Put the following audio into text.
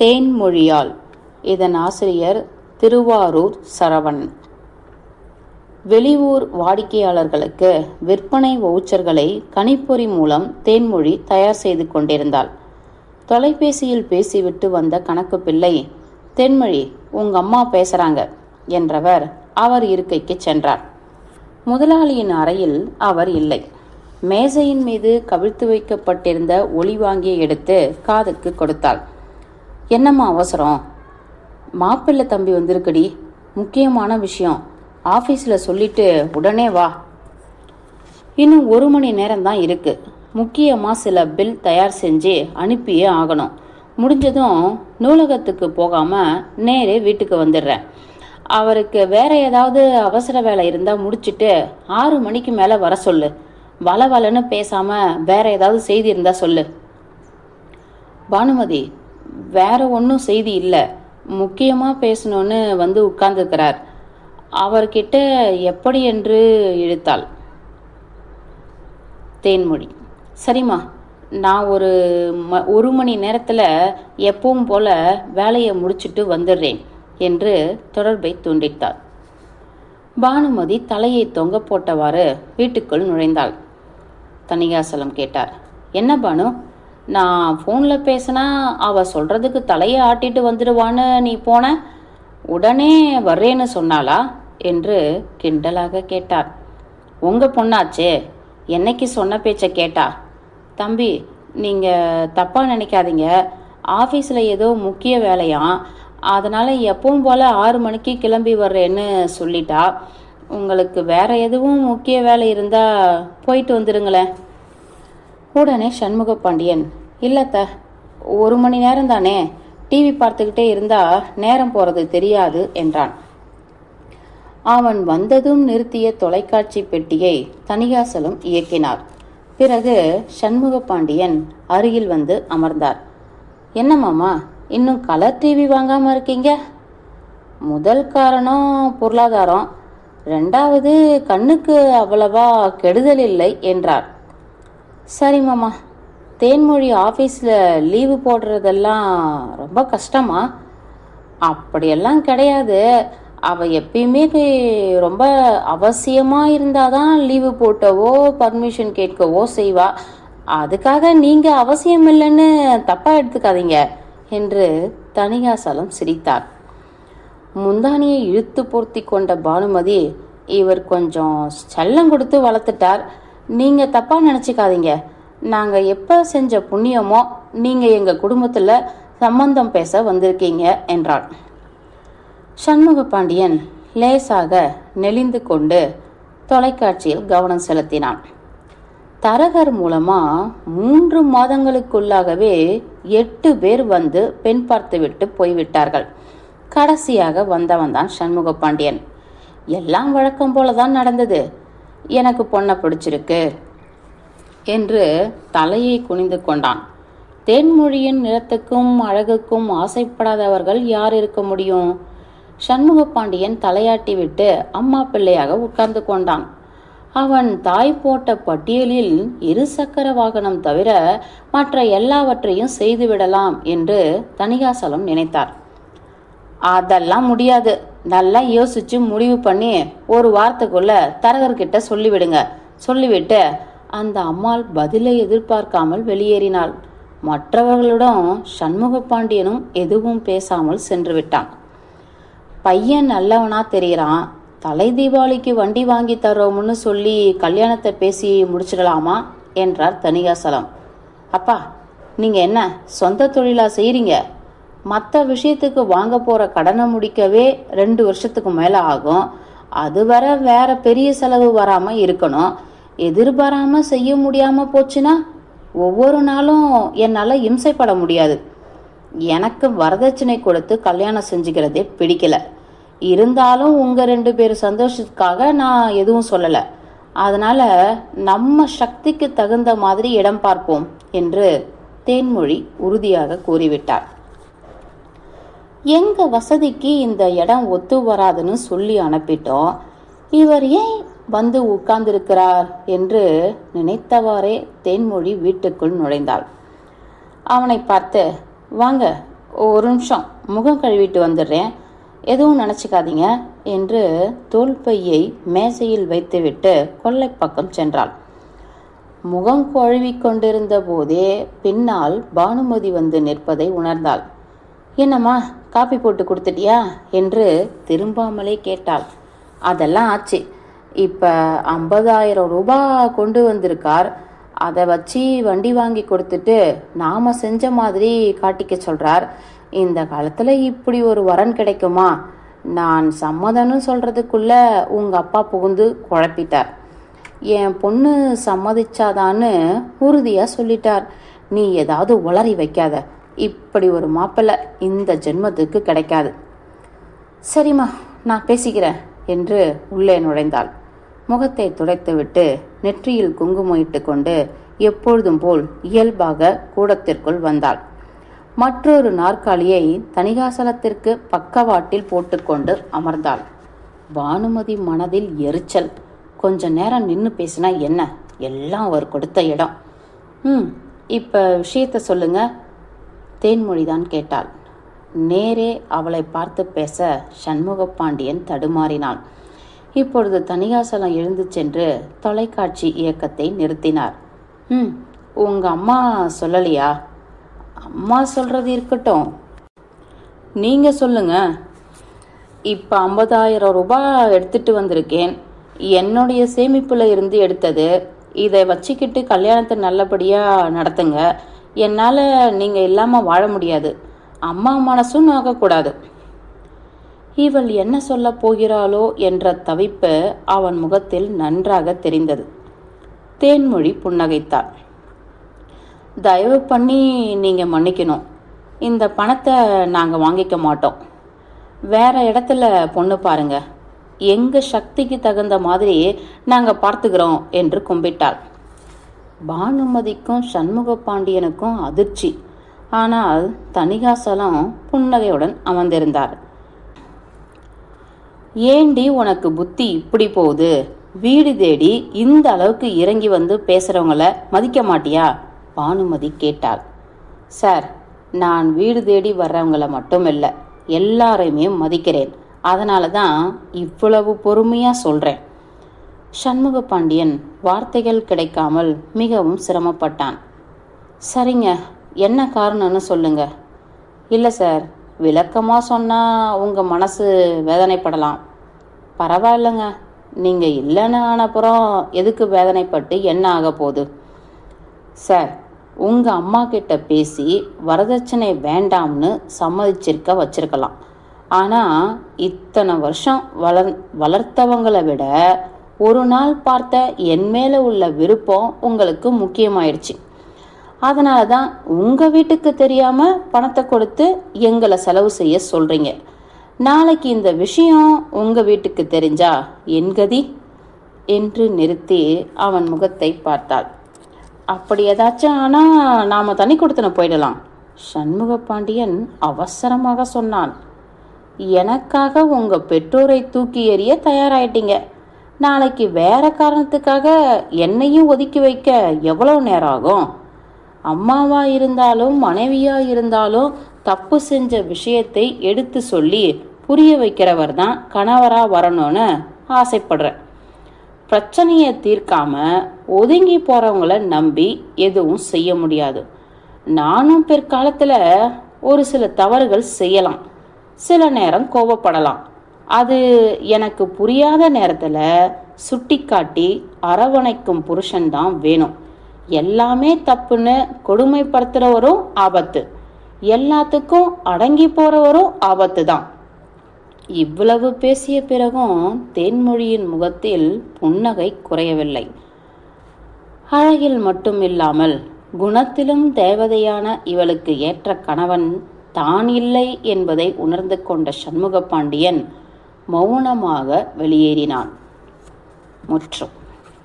தேன்மொழியால். இதன் ஆசிரியர் திருவாரூர் சரவணன். வெளியூர் வாடிக்கையாளர்களுக்கு விற்பனை வவுச்சர்களை கணிப்பொறி மூலம் தேன்மொழி தயார் செய்து கொண்டிருந்தாள். தொலைபேசியில் பேசிவிட்டு வந்த கணக்கு பிள்ளை தென்மொழி உங்க அம்மா பேசுறாங்க என்றவர் அவர் இருக்கைக்கு சென்றார். முதலாளியின் அறையில் அவர் இல்லை. மேசையின் மீது கவிழ்த்து வைக்கப்பட்டிருந்த ஒளி வாங்கியை எடுத்து காதுக்கு கொடுத்தாள். என்னம்மா அவசரம்? மாப்பிள்ளை தம்பி வந்திருக்குடி. முக்கியமான விஷயம். ஆஃபீஸில் சொல்லிட்டு உடனே வா. இன்னும் ஒரு மணி நேரம் தான் இருக்கு. முக்கியமாக சில பில் தயார் செஞ்சு அனுப்பியே ஆகணும். முடிஞ்சதும் நூலகத்துக்கு போகாமல் நேரே வீட்டுக்கு வந்துடுறேன். அவருக்கு வேற ஏதாவது அவசர வேலை இருந்தால் முடிச்சுட்டு ஆறு மணிக்கு மேலே வர சொல்லு. வளவலன்னு பேசாமல் வேற ஏதாவது செய்தி இருந்தால் சொல்லு. பானுமதி வேற ஒன்றும் செய்தி இல்லை. முக்கியமாக பேசணும்னு வந்து உட்கார்ந்துருக்கிறார். அவர்கிட்ட எப்படி என்று இழுத்தாள். தேன்மொழி சரிம்மா நான் ஒரு ம ஒரு மணி நேரத்தில் எப்பவும் போல வேலையை முடிச்சுட்டு வந்துடுறேன் என்று தொடர்பை துண்டித்தாள் பானுமதி தலையை தொங்க போட்டவாறு வீட்டுக்குள் நுழைந்தாள். தணிகாசலம் கேட்டார் என்ன பானு? நான் ஃபோனில் பேசினா அவள் சொல்கிறதுக்கு தலையை ஆட்டிட்டு வந்துடுவான்னு நீ போன? உடனே வர்றேன்னு சொன்னாளா? என்று கிண்டலாக கேட்டார். உங்கள் பொண்ணாச்சே என்னைக்கு சொன்ன பேச்சை கேட்டா? தம்பி நீங்கள் தப்பாக நினைக்காதீங்க. ஆஃபீஸில் ஏதோ முக்கிய வேலையாம் அதனால் எப்பவும் போல் ஆறு மணிக்கு கிளம்பி வர்றேன்னு சொல்லிட்டா. உங்களுக்கு வேற எதுவும் முக்கிய வேலை இருந்தால் போயிட்டு வந்துடுங்களேன் உடனே சண்முக பாண்டியன் இல்லத்த ஒரு மணி நேரம் தானே? டிவி பார்த்துக்கிட்டே இருந்தா நேரம் போறது தெரியாது என்றான். அவன் வந்ததும் நிறுத்திய தொலைக்காட்சி பெட்டியை தணிகாசலம் இயக்கினார். பிறகு சண்முக பாண்டியன் அருகில் வந்து அமர்ந்தார். என்ன மாமா இன்னும் கலர் டிவி வாங்காம இருக்கீங்க? முதல் காரணம் பொருளாதாரம். ரெண்டாவது கண்ணுக்கு அவ்வளவா கெடுதல் இல்லை என்றார். சரி மாமா. தேன்மொழி ஆஃபீஸில் லீவு போடுறதெல்லாம் ரொம்ப கஷ்டமா? அப்படியெல்லாம் கிடையாது. அவள் எப்பயுமே ரொம்ப அவசியமாக இருந்தால் தான் லீவு போட்டவோ பர்மிஷன் கேட்கவோ செய்வா. அதுக்காக நீங்கள் அவசியம் இல்லைன்னு தப்பாக எடுத்துக்காதீங்க என்று தனிகாசலம் சிரித்தார். முந்தானியை இழுத்து பொருத்தி கொண்ட பானுமதி இவர் கொஞ்சம் செல்லம் கொடுத்து வளர்த்துட்டார். நீங்கள் தப்பாக நினச்சிக்காதீங்க. நாங்கள் எப்போ செஞ்ச புண்ணியமோ நீங்கள் எங்கள் குடும்பத்தில் சம்பந்தம் பேச வந்திருக்கீங்க என்றாள். சண்முக பாண்டியன் லேசாக நெளிந்து கொண்டு தொலைக்காட்சியில் கவனம் செலுத்தினான். தரகர் மூலமா மூன்று மாதங்களுக்குள்ளாகவே எட்டு பேர் வந்து பெண் பார்த்துவிட்டு போய்விட்டார்கள். கடைசியாக வந்தவன் தான் சண்முக பாண்டியன். எல்லாம் வழக்கம் போல தான் நடந்தது. எனக்கு பொண்ணை பிடிச்சிருக்கு என்று தலையை குனிந்து கொண்டான். தேன்மொழியின் நிறத்துக்கும் அழகுக்கும் ஆசைப்படாதவர்கள் யார் இருக்க முடியும்? சண்முக பாண்டியன் தலையாட்டி விட்டு அம்மா பிள்ளையாக உட்கார்ந்து கொண்டான். அவன் தாய் போட்ட பட்டியலில் இருசக்கர வாகனம் தவிர மற்ற எல்லாவற்றையும் செய்துவிடலாம் என்று தணிகாசலம் நினைத்தார். அதெல்லாம் முடியாது. நல்லா யோசிச்சு முடிவு பண்ணி ஒரு வாரத்துக்குள்ள தரகர்கிட்ட சொல்லிவிடுங்க. சொல்லிவிட்டு அந்த அம்மாள் பதிலை எதிர்பார்க்காமல் வெளியேறினாள். மற்றவர்களுடன் சண்முக பாண்டியனும் எதுவும் பேசாமல் சென்று விட்டான். பையன் நல்லவனா தெரிகிறான் தலை தீபாவளிக்கு வண்டி வாங்கி தர்றோம்னு சொல்லி கல்யாணத்தை பேசி முடிச்சிடலாமா என்றார் தனிகாசலம். அப்பா நீங்கள் என்ன சொந்த தொழிலாக செய்கிறீங்க மற்ற விஷயத்துக்கு வாங்க போற கடனை முடிக்கவே ரெண்டு வருஷத்துக்கு மேல ஆகும். அது வர வேற பெரிய செலவு வராம இருக்கணும். எதிர்பாராம செய்ய முடியாம போச்சுன்னா ஒவ்வொரு நாளும் என்னால இம்சைப்பட முடியாது. எனக்கு வரதட்சணை கொடுத்து கல்யாணம் செஞ்சுக்கிறதே பிடிக்கல. இருந்தாலும் உங்க ரெண்டு பேர் சந்தோஷத்துக்காக நான் எதுவும் சொல்லல. அதனால நம்ம சக்திக்கு தகுந்த மாதிரி இடம் பார்ப்போம் என்று தேன்மொழி உறுதியாக கூறிவிட்டார். எங்க வசதிக்கு இந்த இடம் ஒத்து வராதுன்னு சொல்லி அனுப்பிட்டோம். இவர் ஏன் வந்து உட்கார்ந்திருக்கிறார் என்று நினைத்தவாறே தேன்மொழி வீட்டுக்குள் நுழைந்தாள். அவனை பார்த்து வாங்க ஒரு நிமிஷம் முகம் கழுவிட்டு வந்துடுறேன். எதுவும் நினச்சிக்காதீங்க என்று தோல்பையை மேசையில் வைத்துவிட்டு கொல்லை பக்கம் சென்றாள். முகம் கழுவிக் கொண்டிருந்த போதே பின்னால் பானுமதி வந்து நிற்பதை உணர்ந்தாள். என்னம்மா காப்பி போட்டு கொடுத்துட்டியா? என்று திரும்பாமலே கேட்டாள். அதெல்லாம் ஆச்சு. இப்போ ஐம்பதாயிரம் ரூபாய் கொண்டு வந்திருக்கார். அதை வச்சு வண்டி வாங்கி கொடுத்துட்டு நாம் செஞ்ச மாதிரி காட்டிக்க சொல்கிறார் இந்த காலத்தில் இப்படி ஒரு வரன் கிடைக்குமா? நான் சம்மதம்னு சொல்கிறதுக்குள்ள உங்கள் அப்பா புகுந்து குழப்பிட்டார். என் பொண்ணு சம்மதிச்சாதான்னு உறுதியாக சொல்லிட்டார். நீ ஏதாவது உளறி வைக்காத. இப்படி ஒரு மாப்பிள்ளை இந்த ஜென்மத்துக்கு கிடைக்காது. சரிம்மா நான் பேசிக்கிறேன் என்று உள்ளே நுழைந்தாள். முகத்தை துடைத்துவிட்டு நெற்றியில் குங்குமம் இட்டுக்கொண்டு எப்பொழுதும் போல் இயல்பாக கூடத்திற்குள் வந்தாள். மற்றொரு நாற்காலியை தணிகாசலத்திற்கு பக்கவாட்டில் போட்டுக்கொண்டு அமர்ந்தாள். பானுமதி மனதில் எரிச்சல். கொஞ்ச நேரம் நின்று பேசினா என்ன? எல்லாம் அவர் கொடுத்த இடம். ம் இப்போ விஷயத்த சொல்லுங்கள் தேன்மொழிதான் கேட்டாள். நேரே அவளை பார்த்து பேச சண்முக பாண்டியன் தடுமாறினான். இப்பொழுது தணிகாசலம் எழுந்து சென்று தொலைக்காட்சி இயக்கத்தை நிறுத்தினார். ம் உங்க அம்மா சொல்லலையா? அம்மா சொல்றது இருக்கட்டும். நீங்க சொல்லுங்க. இப்போ ஐம்பதாயிரம் ரூபாய் எடுத்துட்டு வந்திருக்கேன். என்னுடைய சேமிப்பில் இருந்து எடுத்தது. இதை வச்சுக்கிட்டு கல்யாணத்தை நல்லபடியாக நடத்துங்க. என்னால் நீங்கள் இல்லாமல் வாழ முடியாது. அம்மா மனசும் நோக்கக்கூடாது இவள் என்ன சொல்லப் போகிறாளோ என்ற தவிப்பு அவன் முகத்தில் நன்றாக தெரிந்தது. தேன்மொழி புன்னகைத்தாள். தயவு பண்ணி நீங்கள் மன்னிக்கணும். இந்த பணத்தை நாங்கள் வாங்கிக்க மாட்டோம். வேற இடத்துல பொண்ணு பாருங்க. எங்கள் சக்திக்கு தகுந்த மாதிரி நாங்கள் பார்த்துக்கிறோம் என்று கும்பிட்டாள். பானுமதிக்கும் சண்முக பாண்டியனுக்கும் அதிர்ச்சி. ஆனால் தணிகாசலம் புன்னகையுடன் அமர்ந்திருந்தார். ஏண்டி உனக்கு புத்தி இப்படி போகுது? வீடு தேடி இந்த அளவுக்கு இறங்கி வந்து பேசுறவங்கள மதிக்க மாட்டியா? பானுமதி கேட்டாள். சார் நான் வீடு தேடி வர்றவங்களை மட்டும் இல்லை எல்லாரையுமே மதிக்கிறேன். அதனால தான் இவ்வளவு பொறுமையாக சொல்கிறேன் சண்முக பாண்டியன் வார்த்தைகள் கிடைக்காமல் மிகவும் சிரமப்பட்டான். சரிங்க என்ன காரணம்னு சொல்லுங்க. இல்லை சார் விளக்கமாக சொன்னால் உங்கள் மனசு வேதனைப்படலாம். பரவாயில்லைங்க நீங்கள் இல்லைன்னு ஆனப்புறம் எதுக்கு வேதனைப்பட்டு என்ன ஆக போகுது? சார் உங்கள் அம்மா கிட்ட பேசி வரதட்சணை வேண்டாம்னு சம்மதிச்சிருக்க வச்சிருக்கலாம். ஆனால் இத்தனை வருஷம் வளர் வளர்த்தவங்களை விட ஒரு நாள் பார்த்த என் மேலே உள்ள விருப்பம் உங்களுக்கு முக்கியமாயிடுச்சு அதனால தான் உங்கள் வீட்டுக்கு தெரியாமல் பணத்தை கொடுத்து எங்களை செலவு செய்ய சொல்கிறீங்க நாளைக்கு இந்த விஷயம் உங்கள் வீட்டுக்கு தெரிஞ்சா என் கதி? என்று நிறுத்தி அவன் முகத்தை பார்த்தாள். அப்படி ஏதாச்சும் ஆனால் நாம் தனி கொடுத்தன போயிடலாம். சண்முக பாண்டியன் அவசரமாக சொன்னான். எனக்காக உங்கள் பெற்றோரை தூக்கி எறிய தயாராயிட்டீங்க. நாளைக்கு வேற காரணத்துக்காக என்னையும் ஒதுக்கி வைக்க எவ்வளோ நேரம் ஆகும் அம்மாவா இருந்தாலும் மனைவியா இருந்தாலும் தப்பு செஞ்ச விஷயத்தை எடுத்து சொல்லி புரிய வைக்கிறவர் தான் கணவரா வரணும்னு ஆசைப்படுறேன். பிரச்சனையை தீர்க்காம ஒதுங்கி போகிறவங்கள நம்பி எதுவும் செய்ய முடியாது. நானும் பிற்காலத்துல ஒரு சில தவறுகள் செய்யலாம். சில நேரம் கோபப்படலாம் அது எனக்கு புரியாத நேரத்துல சுட்டிக்காட்டி அரவணைக்கும் புருஷன்தான் வேணும். எல்லாமே தப்புன்னு கொடுமைப்படுத்துறவரும் ஆபத்து. எல்லாத்துக்கும் அடங்கி போகிறவரும் ஆபத்து தான். இவ்வளவு பேசிய பிறகும் தேன்மொழியின் முகத்தில் புன்னகை குறையவில்லை. அழகில் மட்டும் இல்லாமல் குணத்திலும் தேவதையான இவளுக்கு ஏற்ற கணவன் தான் இல்லை என்பதை உணர்ந்து கொண்ட சண்முக பாண்டியன் மௌனமாக வெளியேறினான். முற்றும்.